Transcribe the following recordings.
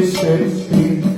desespero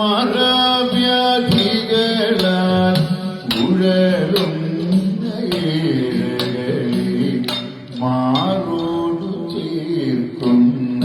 മറവ്യാധികളാൽ മാറോടു തീർക്കുന്ന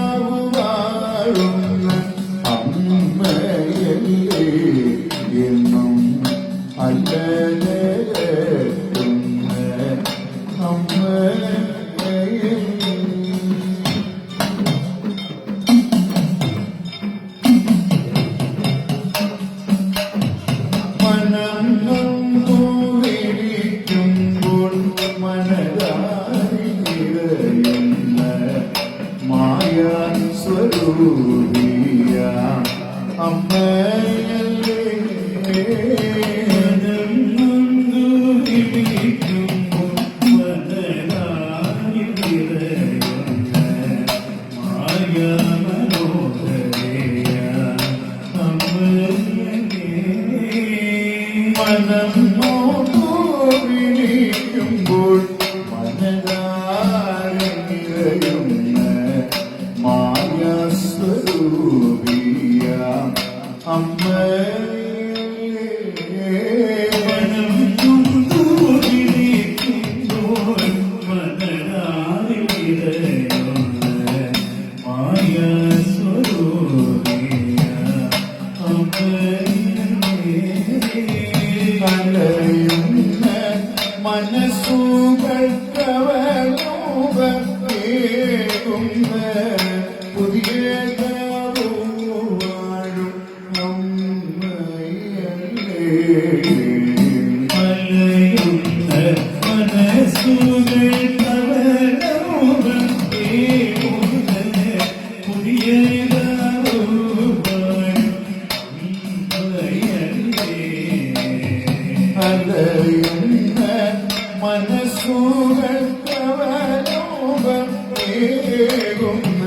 Swarupiya Ampeya മനസ്സുകൾ കവലോപേകുന്ന പുതിയ വാഴും മലയുന്ന മനസ്സുകൾ കവലോപേകുന്ന പുതിയ അറിയുന്ന മനസ്സുകൾ പ്രവലോകം ഏകുന്ന.